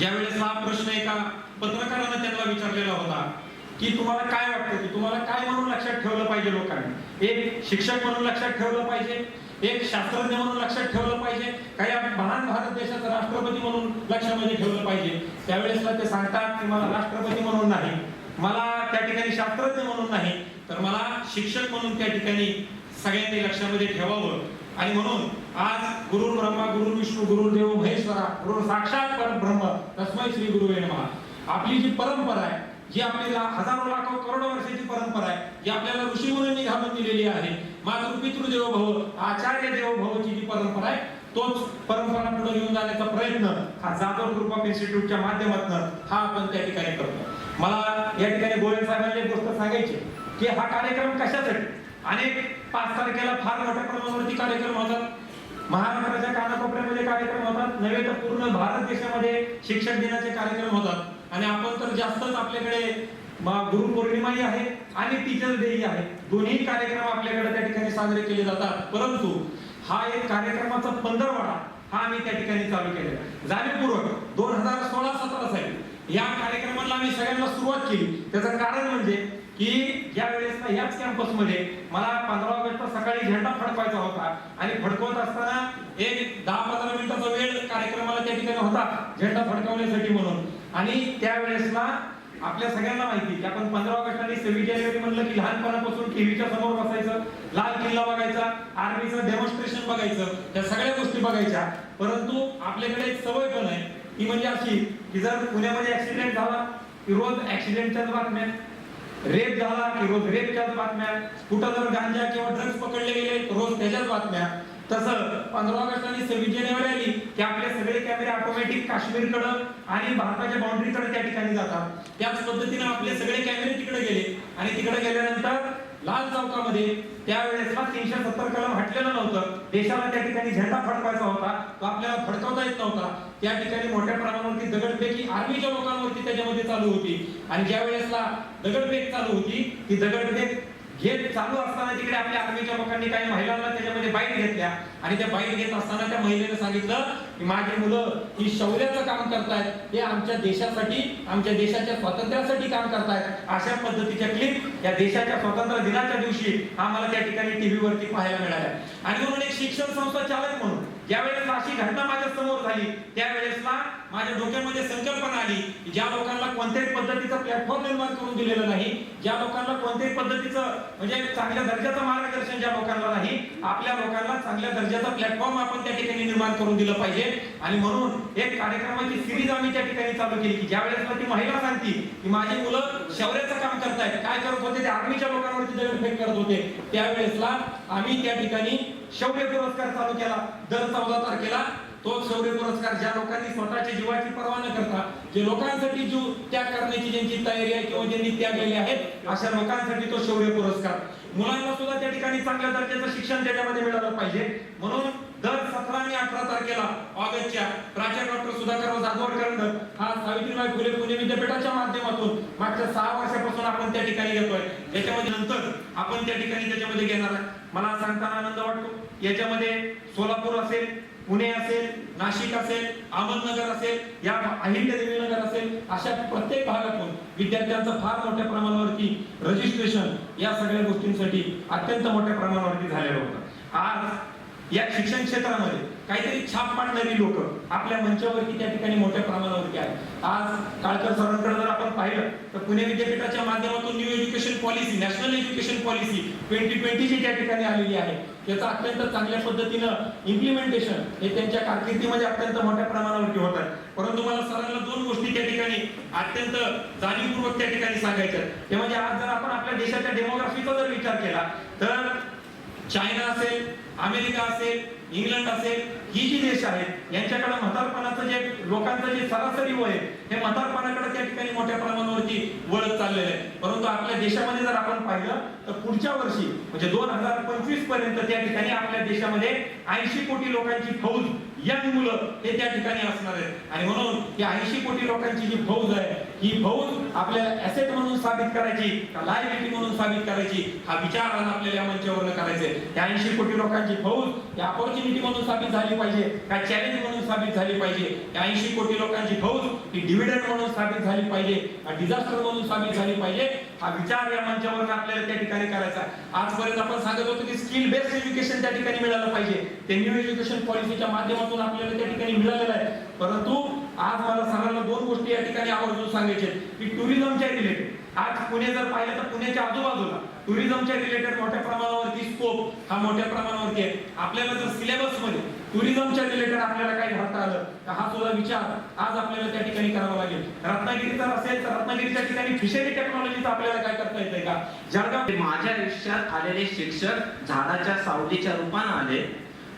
ज्यावेळेस हा प्रश्न एका पत्रकारानं त्यांना विचारलेला होता की तुम्हाला काय वाटतं की तुम्हाला काय म्हणून लक्षात ठेवलं पाहिजे लोकांनी? एक शिक्षक म्हणून लक्षात ठेवलं पाहिजे एक शास्त्रज्ञ म्हणून लक्षात ठेवलं पाहिजे काही महान भारत देशाचा राष्ट्रपती म्हणून लक्षामध्ये ठेवलं पाहिजे? त्यावेळेसला ते सांगतात की मला राष्ट्रपती म्हणून नाही मला त्या ठिकाणी शास्त्रज्ञ म्हणून नाही तर मला शिक्षक म्हणून त्या ठिकाणी सगळ्यांनी लक्षामध्ये ठेवावं. आणि म्हणून आज गुरु ब्रह्मा गुरु विष्णू गुरु देव महेश्वरा गुरु साक्षात परब्रह्म तस्मै श्री गुरु नमः. आपली जी परंपरा आहे जी आपल्याला हजारो लाखो करोडो वर्षाची परंपरा आहे जी आपल्याला ऋषी मुलांनी घालून दिलेली आहे. मातृ पितृ देवो भव आचार्य देवो भवची जी परंपरा आहे तोच परंपरा पुढे घेऊन जाण्याचा प्रयत्न हा जाधव ग्रुप ऑफ इन्स्टिट्यूटच्या माध्यमातून हा आपण त्या ठिकाणी करतो. मला या ठिकाणी गोळे साहेबांनी गोष्ट सांगायची की हा कार्यक्रम कशासाठी? अनेक पाच तारखेला फार मोठ्या प्रमाणावरती कार्यक्रम होतात. महाराष्ट्राच्या कानाकोपऱ्यामध्ये कार्यक्रम होतात. नव्हे तर पूर्ण भारत देशामध्ये शिक्षक दिनाचे कार्यक्रम होतात. आणि आपण तर जास्तच आपल्याकडे गुरुपौर्णिमाही आहे आणि टीचर डेही आहे. दोन्ही कार्यक्रम आपल्याकडे त्या ठिकाणी साजरे केले जातात. परंतु हा एक कार्यक्रमाचा पंधरवडा हा आम्ही त्या ठिकाणी चालू केलेला जाणीवपूर्वक दोन हजार सोळा सतरा साली या कार्यक्रमाला आम्ही सगळ्यांना सुरुवात केली. त्याचं कारण म्हणजे की ज्या वेळेस ना याच कॅम्पसमध्ये मला पंधरा ऑगस्ट सकाळी झेंडा फडकवायचा होता. आणि फडकवत असताना एक दहा पंधरा मिनिटाचा वेळ कार्यक्रमाला त्या ठिकाणी होता झेंडा फडकवण्यासाठी म्हणून. आणि त्यावेळेस ना आपल्या सगळ्यांना माहिती की आपण पंधरा ऑगस्ट आणि सव्वीस जानेवारी म्हणलं की लहानपणापासून टीव्हीच्या समोर बसायचं लाल किल्ला बघायचा आर्मीचं डेमॉन्स्ट्रेशन बघायचं या सगळ्या गोष्टी बघायच्या. परंतु आपल्याकडे एक सवय पण आहे ती म्हणजे अशी की जर पुण्यामध्ये ऍक्सिडेंट झाला की रोज ऍक्सिडेंटच्याच बातम्या. रेप झाला की रोज रेपच्याच बातम्या कुठं जर गांजा किंवा ड्रग्ज पकडले गेले रोज त्याच्याच बातम्या. तसं पंधरा ऑगस्ट आणि सव्वीस जानेवारी आली की आपले सगळे कॅमेरे ऑटोमॅटिक काश्मीरकडं आणि भारताच्या बाउंड्रीकडे त्या ठिकाणी जातात. त्याच पद्धतीने आपले सगळे कॅमेरे तिकडे गेले. आणि तिकडे गेल्यानंतर लाल चौकामध्ये त्यावेळेसला तीनशे सत्तर कलम हटलेलं नव्हतं. देशाला त्या ठिकाणी झेंडा फडकायचा होता. तो आपल्याला फडकवता येत नव्हता. त्या ठिकाणी मोठ्या प्रमाणावरती दगडफेकी आर्मीच्या लोकांवरती त्याच्यामध्ये चालू होती. आणि ज्या वेळेसला दगडफेक चालू होती ती दगडफेक हे चालू असताना तिकडे आपल्या आर्मीच्या लोकांनी काही महिलांना त्याच्यामध्ये बाईट घेतल्या. आणि त्या बाईट घेत असताना त्या महिलेने सांगितलं की माझी मुलं ही शौर्याचं काम करतायत. ते आमच्या देशासाठी आमच्या देशाच्या स्वातंत्र्यासाठी काम करतायत. अशा पद्धतीच्या क्लिप या देशाच्या स्वातंत्र्य दिनाच्या दिवशी आम्हाला त्या ठिकाणी टीव्हीवरती पाहायला मिळाल्या. आणि म्हणून एक शिक्षण संस्था चालक म्हणून ज्यावेळेस अशी घटना माझ्यासमोर झाली त्यावेळेस माझ्या डोक्यामध्ये संकल्पना आली की ज्या लोकांना कोणत्याही पद्धतीचं प्लॅटफॉर्म निर्माण करून दिलेलं नाही ज्या लोकांना कोणत्याही पद्धतीचं म्हणजे चांगल्या दर्जाचं मार्गदर्शन ज्या लोकांना नाही आपल्या लोकांना चांगल्या दर्जाचा प्लॅटफॉर्म आपण त्या ठिकाणी निर्माण करून दिलं पाहिजे. आणि म्हणून एक कार्यक्रमाची सिरीज आम्ही त्या ठिकाणी चालू केली की ज्या वेळेस ती महिला सांगती की माझी मुलं शौर्याचं काम करतायत काय करत होते ते आर्मीच्या लोकांवरती इफेक्ट करत होते. त्यावेळेसला आम्ही त्या ठिकाणी शौर्य पुरस्कार चालू केला दर चौदा तारखेला. तो शौर्य पुरस्कार ज्या लोकांनी स्वतःच्या जीवाची पर्वा न करता जे लोकांसाठी जीव त्याग करण्याची ज्यांची तयारी आहे किंवा ज्यांनी त्यागलेले आहेत अशा लोकांसाठी तो शौर्य पुरस्कार. मुलांना सुद्धा त्या ठिकाणी चांगल्या दर्जाचं शिक्षण त्याच्यामध्ये मिळालं पाहिजे. म्हणून दर सतरा आणि अठरा तारखेला ऑगस्टच्या प्राचार्य डॉक्टर सुधाकर जाधवकर हा सावित्रीबाई फुले पुणे विद्यापीठाच्या माध्यमातून मागच्या सहा वर्षापासून आपण त्या ठिकाणी घेतोय त्याच्यामध्ये नंतर आपण त्या ठिकाणी त्याच्यामध्ये घेणार आहे मला सांगताना आनंद वाटतो. याच्यामध्ये सोलापूर असेल पुणे असेल नाशिक असेल अहमदनगर असेल या अहिल्यादेवी नगर असेल अशा प्रत्येक भागातून विद्यार्थ्यांचं फार मोठ्या प्रमाणावरती रजिस्ट्रेशन या सगळ्या गोष्टींसाठी अत्यंत मोठ्या प्रमाणावरती झालेलं होतं. आज या शिक्षण क्षेत्रामध्ये काहीतरी छाप पाडणारी लोक. आपल्या मंचावरती त्या ठिकाणी मोठ्या प्रमाणावरती आहेत आज काळकर सरांकडे जर आपण पाहिलं तर पुणे विद्यापीठाच्या माध्यमातून new education policy national education policy twenty ट्वेंटीची त्या ठिकाणी आलेली आहे. त्याचं अत्यंत चांगल्या पद्धतीनं इम्प्लिमेंटेशन हे त्यांच्या कारकिर्दीमध्ये अत्यंत मोठ्या प्रमाणावरती होत आहे. परंतु मला सरांना दोन गोष्टी त्या ठिकाणी अत्यंत जाणीवपूर्वक त्या ठिकाणी सांगायच्या ते म्हणजे आज जर आपण आपल्या देशाच्या डेमोग्राफीचा जर विचार केला तर चायना असेल अमेरिका असेल इंग्लंड असेल ही जी देश आहेत यांच्याकडे म्हातारपणाचं जे लोकांचं जे सरासरी वय आहे, हे म्हातारपणाकडे त्या ठिकाणी मोठ्या प्रमाणावरती वळत चाललेलं आहे. परंतु आपल्या देशामध्ये जर आपण पाहिलं तर पुढच्या वर्षी म्हणजे दोन हजार पंचवीसपर्यंत त्या ठिकाणी आपल्या देशामध्ये ऐंशी कोटी लोकांची फौज यंग मुलं हे त्या ठिकाणी असणार आहेत. आणि म्हणून ही ऐंशी कोटी लोकांची जी फौज आहे ही फौज आपल्याला ऍसेट म्हणून साबित करायची का लायबिलिटी म्हणून साबित करायची हा विचार आज आपल्याला या मंचावरनं करायचा त्या ऐंशी कोटी लोकांची फौज ही अपॉर्च्युनिटी म्हणून साबित झाली पाहिजे का चॅलेंज म्हणून साबित झाली पाहिजे. त्या ऐंशी कोटी लोकांची फौज ही डिव्हिडंड म्हणून साबित झाली पाहिजे का डिझास्टर म्हणून साबित झाली पाहिजे हा विचार या मंचावर आपल्याला त्या ठिकाणी करायचा. आजपर्यंत आपण सांगत होतो की स्किल बेस्ड एज्युकेशन त्या ठिकाणी मिळालं पाहिजे. ते न्यू एज्युकेशन पॉलिसीच्या माध्यमातून आपल्याला त्या ठिकाणी मिळालेलं आहे. परंतु आज मला सगळ्यांना दोन गोष्टी या ठिकाणी आवर्जून सांगायचे की टुरिझमच्या रिलेटेड आज पुणे जर पाहिलं तर पुण्याच्या आजूबाजूला टुरिझमच्या रिलेटेड मोठ्या प्रमाणावरती स्कोप हा मोठ्या प्रमाणावरती आहे. आपल्याला जर सिलेबसमध्ये टुरिझमच्या रिलेटेड आपल्याला काही घडता आलं तर हा सुद्धा विचार आज आपल्याला त्या ठिकाणी करावा लागेल. रत्नागिरी जर असेल तर रत्नागिरीच्या ठिकाणी फिशरी टेक्नॉलॉजीचा आपल्याला काय करता येतंय का? जळगाव माझ्या आयुष्यात आलेले शिक्षक झाडाच्या सावलीच्या रूपानं आले.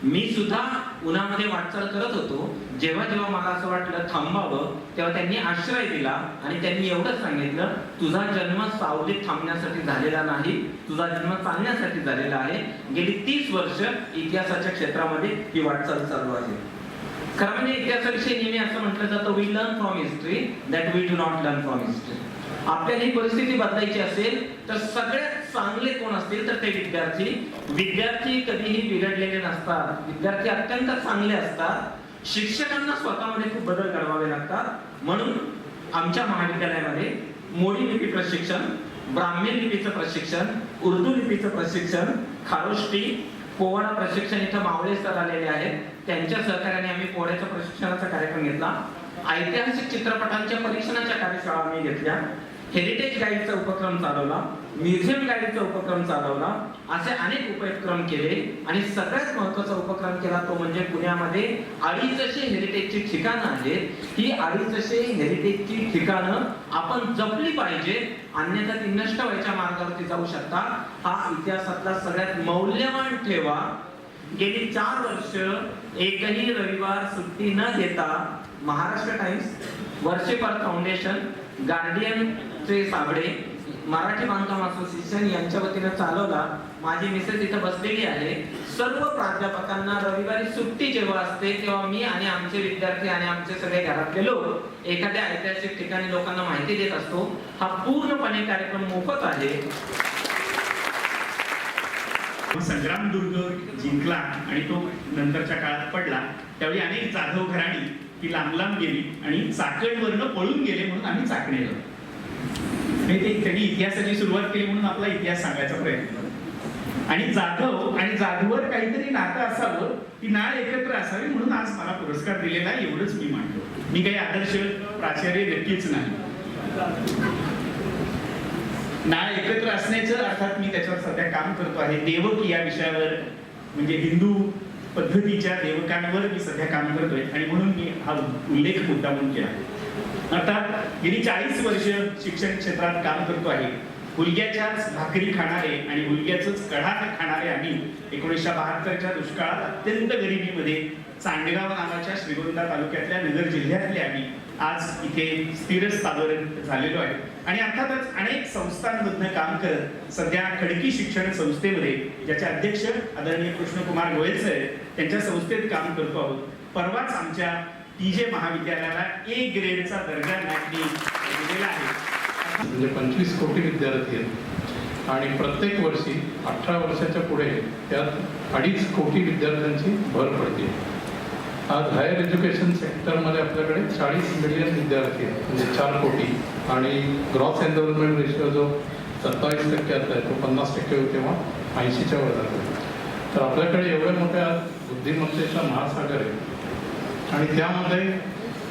मी सुद्धा उन्हामध्ये वाटचाल करत होतो. जेव्हा जेव्हा मला असं वाटलं थांबावं तेव्हा त्यांनी आश्रय दिला आणि त्यांनी एवढंच सांगितलं तुझा जन्म सावलीत थांबण्यासाठी झालेला नाही तुझा जन्म चालण्यासाठी झालेला आहे. गेली तीस वर्ष इतिहासाच्या क्षेत्रामध्ये ही वाटचाल चालू आहे. खरं म्हणजे इतिहासाविषयी नेहमी असं म्हटलं जातं we learn from history that we do not learn from history आपल्याला ही परिस्थिती बदलायची असेल तर सगळ्यात चांगले कोण असतील तर ते विद्यार्थी. विद्यार्थी कधीही बिघडलेले नसतात. विद्यार्थी अत्यंत चांगले असतात. शिक्षकांना स्वतःमध्ये खूप बदल घडवावे लागतात. म्हणून आमच्या महाविद्यालयामध्ये मोडी लिपी प्रशिक्षण ब्राह्मी लिपीचं प्रशिक्षण उर्दू लिपीचं प्रशिक्षण खारोष्टी पोवाडा प्रशिक्षण इथं मावळे सर आलेले आहेत. त्यांच्या सहकार्याने आम्ही पोवाड्याच्या प्रशिक्षणाचा कार्यक्रम घेतला. ऐतिहासिक चित्रपटांच्या परीक्षणाच्या कार्यशाळा आम्ही घेतल्या. हेरिटेज गाईडचा उपक्रम चालवला म्युझियम गाईडचा उपक्रम चालवला असे अनेक उपक्रम केले आणि सगळ्यात महत्त्वाचा उपक्रम केला तो म्हणजे पुण्यामध्ये अडीचशे हेरिटेजची ठिकाणं आहेत. ही अडीचशे हेरिटेजची ठिकाणं आपण जपली पाहिजे अन्यथा ती नष्ट व्हायच्या मार्गावरती जाऊ शकतात हा इतिहासातला सगळ्यात मौल्यवान ठेवा. गेली चार वर्ष एकही रविवार सुट्टी न घेता महाराष्ट्र टाइम्स वर्षेपर फाउंडेशन गार्डियन चे साबडे मराठी बांधकाम असोसिएशन यांच्या वतीनं चालवला. माझी मिसेस इथं बसलेली आहे. सर्व प्राध्यापकांना रविवारी सुट्टी जेव्हा असते तेव्हा मी आणि आमचे विद्यार्थी आणि आमचे सगळे घरातले लोक एखाद्या ऐतिहासिक ठिकाणी लोकांना माहिती देत असतो. हा पूर्णपणे कार्यक्रम मोफत आहे. संग्राम दुर्ग जिंकला आणि तो नंतरच्या काळात पडला. त्यावेळी अनेक जाधव घराणी ती लांब लांब गेली आणि चाकणवरनं पळून गेले म्हणून आम्ही चाकणे गेलो ते त्यांनी इतिहासाची सुरुवात केली म्हणून आपला इतिहास सांगायचा प्रयत्न आणि जाधव आणि जाधवर काहीतरी नातं असावं ती नाळ एकत्र असावी म्हणून आज मला पुरस्कार दिलेला आहे एवढंच मी मांडतो मी काही आदर्श प्राचार्य नक्कीच नाही. नाळ एकत्र असण्याचं अर्थात मी त्याच्यावर सध्या काम करतो आहे. देवक या विषयावर म्हणजे हिंदू पद्धतीच्या देवकांवर मी सध्या काम करतोय. आणि म्हणून मी हा उल्लेख मुद्दा म्हणून केला. अर्थात गेली चाळीस वर्ष शिक्षण क्षेत्रात काम करतो आहे. हुलग्याच्याच भाकरी खाणारे आणि हुलग्याच कढा खाणारे आम्ही एकोणीसशे बहात्तरच्या दुष्काळात अत्यंत गरिबीमध्ये चांडगाव नावाच्या श्रीगोंदा तालुक्यातल्या नगर जिल्ह्यातले आम्ही आज इथे स्थिर स्थावर झालेलो आहे. आणि अर्थातच अनेक संस्थांमधनं काम करत सध्या खडकी शिक्षण संस्थेमध्ये ज्याचे अध्यक्ष आदरणीय कृष्णकुमार गोयल सर त्यांच्या संस्थेत काम करतो आहोत. परवाच आमच्या टीजे महाविद्यालयाला ए ग्रेडचा दर्जा मॅटनी दिलेला आहे. म्हणजे पंचवीस कोटी विद्यार्थी आहेत. आणि प्रत्येक वर्षी अठरा वर्षाच्या पुढे त्यात अडीच कोटी विद्यार्थ्यांची भर पडते. आज हायर एज्युकेशन सेक्टरमध्ये आपल्याकडे चाळीस मिलियन विद्यार्थी आहेत. म्हणजे चार कोटी. आणि ग्रॉस एनरोलमेंट रेशिओ जो सत्तावीस टक्क्याचा आहे तो पन्नास टक्के होते तेव्हा ऐंशीच्या वर जातो तर आपल्याकडे एवढ्या मोठ्या बुद्धिमत्तेचा महासागर आहे आणि त्यामध्ये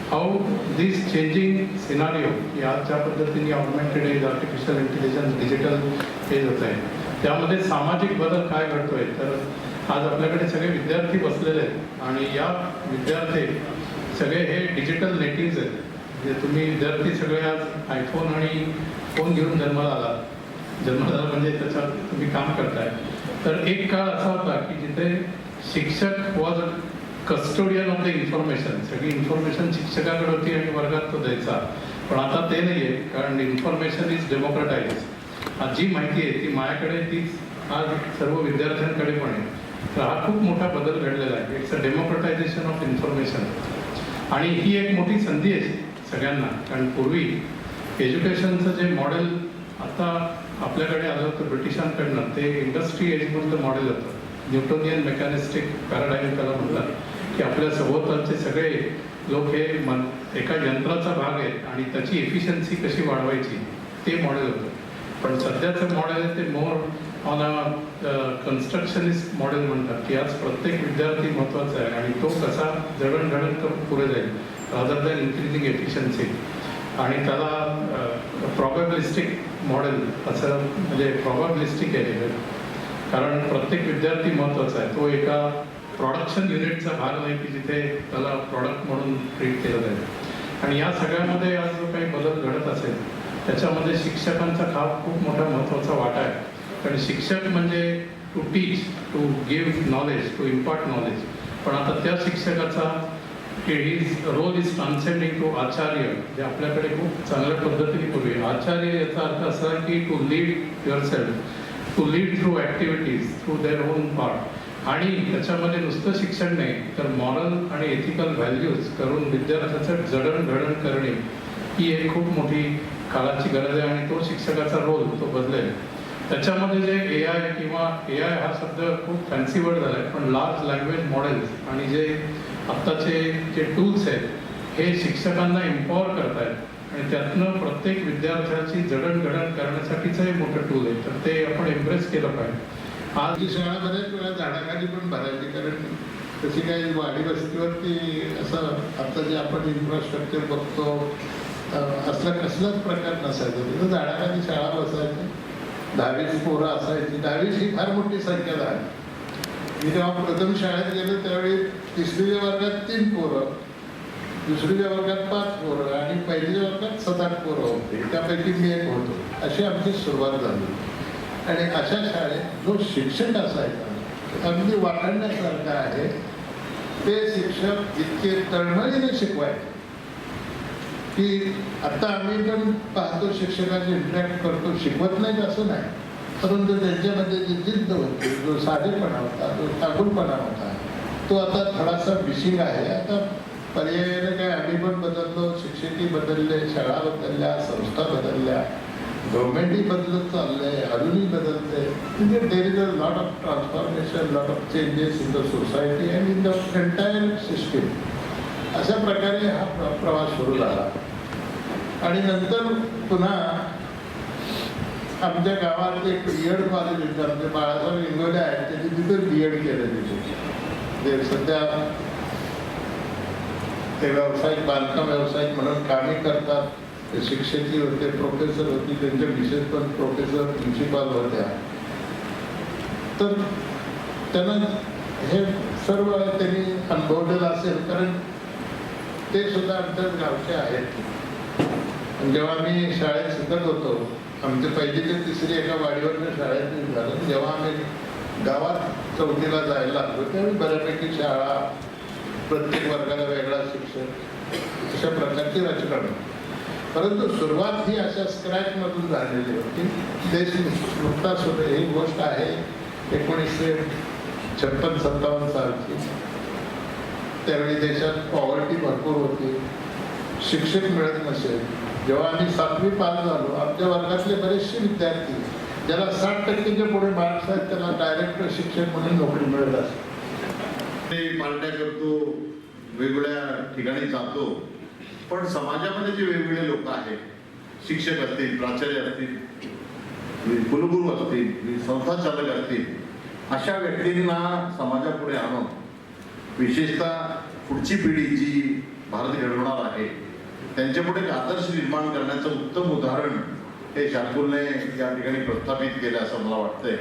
हाऊ दिस चेंजिंग सिनारिओ की ज्या पद्धतीने augmented age artificial intelligence digital age होत आहे त्यामध्ये सामाजिक बदल काय घडतोय? तर आज आपल्याकडे सगळे विद्यार्थी बसलेले आहेत आणि या विद्यार्थी सगळे हे डिजिटल नेटिव्ज आहेत. म्हणजे तुम्ही विद्यार्थी सगळे आज आयफोन आणि फोन घेऊन जन्माला आला जन्माला म्हणजे त्याच्यात तुम्ही काम करताय. तर एक काळ असा होता की जिथे शिक्षक was custodian of the information सगळी इन्फॉर्मेशन शिक्षकाकडे होती आणि वर्गात तो द्यायचा. पण आता ते नाही आहे कारण इन्फॉर्मेशन इज डेमोक्रेटाईज आज जी माहिती आहे ती माझ्याकडे तीच आज सर्व विद्यार्थ्यांकडे पण आहे. तर हा खूप मोठा बदल घडलेला आहे. It's a democratisation of information आणि ही एक मोठी संधी आहे सगळ्यांना. कारण पूर्वी एज्युकेशनचं जे मॉडेल आता आपल्याकडे आलं होतं ब्रिटिशांकडनं ते इंडस्ट्री एजमधलं मॉडेल होतं. न्यूटोनियन मेकॅनिस्टिक पॅराडाईम त्याला म्हणतात. की आपल्या सभोवतालचे सगळे लोक हे मन एका यंत्राचा भाग आहेत आणि त्याची एफिशियन्सी कशी वाढवायची ते मॉडेल होतं. पण सध्याचं मॉडेल आहे ते more on a constructionist model म्हणतात की आज प्रत्येक विद्यार्थी महत्त्वाचा आहे आणि तो कसा जडणघडण करून पुढे जाईल रादर दॅन इन्क्रीजिंग एफिशियन्सी आणि त्याला uh, प्रॉबॅबिलिस्टिक मॉडेल असं म्हणजे प्रॉबॅबिलिस्टिक आहे. कारण प्रत्येक विद्यार्थी महत्त्वाचा आहे. तो एका प्रॉडक्शन युनिटचा भाग नाही की जिथे त्याला प्रॉडक्ट म्हणून ट्रीट केलं जाईल. आणि या सगळ्यामध्ये आज जो काही बदल घडत असेल त्याच्यामध्ये शिक्षकांचा हा खूप मोठा महत्त्वाचा वाटा आहे. कारण शिक्षक म्हणजे to teach to give knowledge to impart knowledge पण आता त्या शिक्षकाचा is role is transcending to acharya जे आपल्याकडे खूप चांगल्या पद्धतीने पूर्वी आचार्य याचा अर्थ असा की to lead yourself to lead through activities through their own part आणि त्याच्यामध्ये नुसतं शिक्षण नाही तर मॉरल आणि एथिकल व्हॅल्यूज करून विद्यार्थ्याचं जडणघडण करणे ही एक खूप मोठी काळाची गरज आहे आणि तो शिक्षकाचा रोल तो बदलेल. त्याच्यामध्ये जे ए आय किंवा ए आय हा शब्द खूप फॅन्सी वर्ड झाला आहे पण लार्ज लँग्वेज मॉडेल्स आणि जे आत्ताचे जे टूल्स आहेत हे शिक्षकांना एम्पॉवर आहेत आणि त्यातनं प्रत्येक विद्यार्थ्याची जडणघडण करण्यासाठीचं हे मोठं टूल आहे. तर ते आपण एम्प्रेस केलं पाहिजे. आज आजची शाळा बऱ्याच वेळा झाडाखाली पण भरायची कारण तशी काही वाडी वस्तीवरती असं आता जे आपण इन्फ्रास्ट्रक्चर बघतो असला कसलाच प्रकार नसायचा. तिथं झाडाखाली शाळा बसायची दहावीस पोरं असायची. दहावीस ही फार मोठी संख्या झाली. मी जेव्हा प्रथम शाळेत गेलो त्यावेळी तिसरीच्या वर्गात तीन पोरं दुसरीच्या वर्गात पाच पोरं आणि पहिलीच्या वर्गात सात आठ पोरं होते. त्यापैकी मी एक होतो. अशी आमची सुरुवात झाली. आणि अशा शाळेत जो शिक्षक असायचा अगदी वाखाणण्यासारखा आहे ते शिक्षक इतके तळमळीने शिकवायचे. की आता आम्ही पण पाहतो शिक्षकाचे इंटरॅक्ट करतो शिकवत नाहीत असं नाही. परंतु त्यांच्यामध्ये जी जिद्द होती जो साधेपणा होता जो टाकूनपणा होता तो आता थोडासा मिसिंग आहे. आता पर्यायाने काय आम्ही पण बदललो शिक्षकही बदलले शाळा बदलल्या संस्था बदलल्या. गव्हर्नमेंटही बदलत चाललंय अजूनही बदलते म्हणजे there is a lot of transformation lot of changes in the society and in the entire system अशा प्रकारे हा प्रवास सुरू झाला. आणि नंतर पुन्हा आमच्या गावात एक बी एड कॉलेज होतं. आमचे बाळासाहेब इंगोले आहेत. त्यांनी तिथं बी एड केलं तिथे. ते सध्या ते व्यावसायिक बांधकाम व्यावसायिक म्हणून कामे करतात. ते शिक्षकही होते प्रोफेसर होती त्यांच्या मिसेस पण प्रोफेसर प्रिन्सिपाल होत्या तर त्यांना हे सर्व त्यांनी अनुभवलेलं असेल कारण ते सुद्धा आमच्या गावचे आहेत जेव्हा मी शाळेत शिकत होतो आमचे पहिली ते तिसरी एका वाडीवर शाळेत झालं जेव्हा आम्ही गावात चौथीला जायला लागलो त्यावेळी बऱ्यापैकी शाळा प्रत्येक वर्गाला वेगळा शिक्षक अशा प्रकारची रचना होती. परंतु सुरुवात ही अशा स्क्रॅच मधून झालेली होती. देश नुकताच होते. ही गोष्ट आहे एकोणीसशे छप्पन सत्तावन्न सालची. त्यावेळी देशात पॉवर्टी भरपूर होती. शिक्षक मिळत नसेल. जेव्हा आम्ही सातवी पास झालो आमच्या वर्गातले बरेचसे विद्यार्थी ज्याला साठ टक्केच्या पुढे मार्क्स आहेत त्याला डायरेक्ट शिक्षक म्हणून नोकरी मिळत असते. ते पार्ट्या करतो. वेगवेगळ्या ठिकाणी जातो. पण समाजामध्ये जे वेगवेगळे लोक आहेत शिक्षक असतील प्राचार्य असतील कुलगुरू असतील संस्था चालक असतील अशा व्यक्तींना समाजापुढे आणून विशेषतः पुढची पिढी जी भारत घडवणार आहे त्यांच्यापुढे एक आदर्श निर्माण करण्याचं उत्तम उदाहरण हे शार्दूलने या ठिकाणी प्रस्थापित केलं असं मला वाटतंय.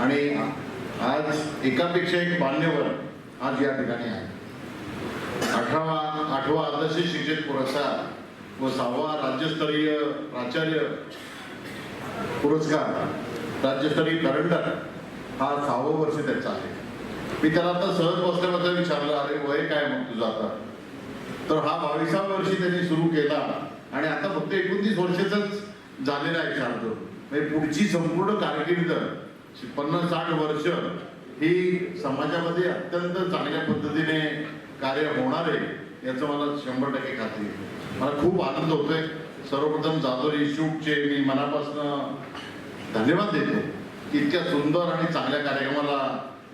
आणि आज एकापेक्षा एक मान्यवर आज या ठिकाणी आहे. अठरावा आठवा आदर्श शिक्षक पुरस्कार व सहावा राज्यस्तरीय प्राचार्य पुरस्कार राज्यस्तरीय करंडक हा सहावं वर्ष त्याचा आहे. मी त्याला आता सहज बसल्याबद्दल विचारलं अरे वय काय मग तुझं आता? तर हा बावीसाव्या वर्षी त्यांनी सुरू केला आणि आता फक्त एकोणतीस वर्षाचंच झालेला आहे शार्दूल. म्हणजे पुढची संपूर्ण कारकिर्द पन्नास साठ वर्ष ही समाजामध्ये अत्यंत चांगल्या पद्धतीने कार्य होणार आहे याचं मला शंभर टक्के खात्री मला खूप आनंद होतोय. सर्वप्रथम जाधव इन्स्टिट्यूटचे मी मनापासून धन्यवाद देतो. इतक्या सुंदर आणि चांगल्या कार्यक्रमाला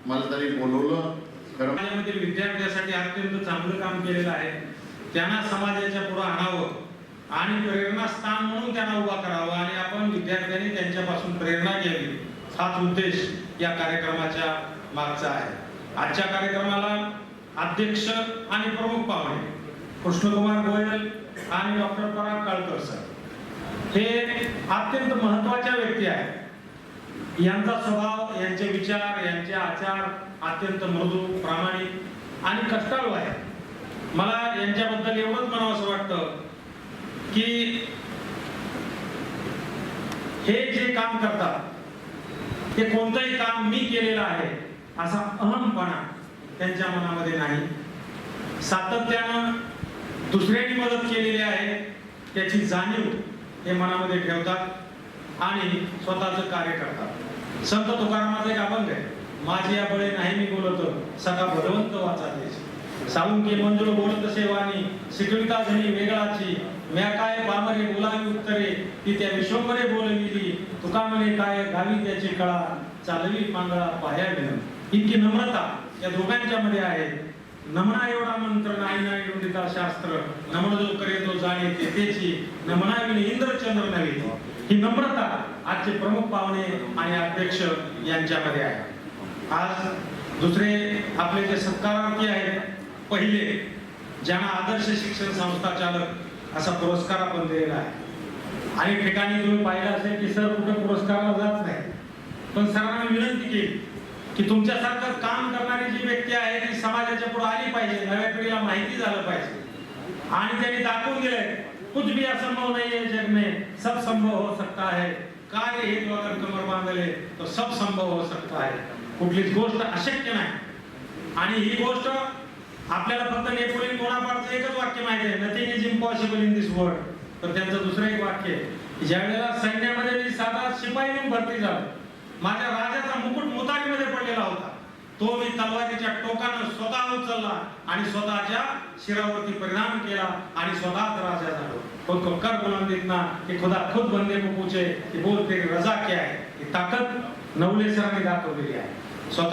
मला तरी बोलवलं. खरं विद्यार्थ्यासाठी अत्यंत चांगलं काम केलेलं आहे. त्यांना समाजाच्या पुढे आणावं आणि प्रेरणास्थान म्हणून त्यांना उभा करावा आणि आपण विद्यार्थ्यांनी त्यांच्यापासून प्रेरणा घ्यावी. हाच उद्देश या कार्यक्रमाच्या मागचा आहे. आजच्या कार्यक्रमाला अध्यक्ष आणि प्रमुख पाहुणे कृष्णकुमार गोयल आणि डॉक्टर पराग काळकर सर. हे अत्यंत महत्त्वाच्या व्यक्ती आहेत. यांचा स्वभाव यांचे विचार यांचे आचार अत्यंत मृदू प्रामाणिक आणि कष्टाळू आहे मला यांच्याबद्दल एवढंच म्हणावं असं वाटतं की हे जे काम करतात ते कोणतंही काम मी केलेलं आहे. असा अहमपणा त्यांच्या मनामध्ये नाही. सातत्यानं दुसऱ्यांनी मदत केलेली आहे त्याची जाणीव ते मनामध्ये ठेवतात आणि स्वतःचं कार्य करतात. संत तुकारामाचा एक अभंग आहे माझी या बळे नाही मी बोलत सका भगवंत वाचा देश साळुंके मंजुळ बोलत सेवानी सिकविता धनी वेगळाची म्या काय बामरे बोलावी उत्तरे ती त्या विश्वंभरे बोलविली तुका म्हणे काय गावी त्याची कळा चालवी पांगळा पाया विनंती. इतकी नम्रता या दोघांच्या मध्ये आहे. नमना एवढा मंत्र नाही नाही शास्त्र. नमन जो करे तो जाणे ते तेची नमना इंद्रचंद्र नव्हे. ही नम्रता आजचे प्रमुख पाहुणे आणि अध्यक्ष यांच्यामध्ये आहे. आज दुसरे आपले जे सत्कारार्थी आहेत पहिले ज्यांना आदर्श शिक्षण संस्था चालक असा पुरस्कार आपण दिलेला आहे. आणि ठिकाणी तुम्ही पाहिलं असेल की सर कुठे पुरस्काराला जात नाही. पण सरांना विनंती केली की तुमच्यासारखं काम करणारी जी व्यक्ती आहे ती समाजाच्या पुढे आली पाहिजे. नव्या पिढीला माहिती झालं पाहिजे. आणि त्यांनी दाखवून दिलंय कुछ भी असंभव नहीं है जग में सब संभव हो सकता है. कार्य हेतु अगर कमर बांधले तर सब संभव हो सकता है. कुठलीच गोष्ट अशक्य नाही. आणि ही गोष्ट आपल्याला फक्त नेपोलियन बोनापार्टचं एकच वाक्य माहिती आहे. Nothing is impossible in this world तर त्यांचं दुसरं एक वाक्य आहे ज्या वेळेला सैन्यामध्ये मी साधा शिपाई म्हणून भरती झालो माझ्या राजाचा मुकुट मुतारीमध्ये पडलेला होता. तो मी तलवारीच्या टोकानं स्वतः उचलला आणि स्वतःच्या शिरावरती परिणाम केला आणि स्वतःच राजा झालो. खुद को कर बुलंद इतना कि खुदा खुद बंदे को पूछे कि बोल तेरी रजा क्या है ही ताकद नवले सरांनी दाखवलेली आहे. स्वतः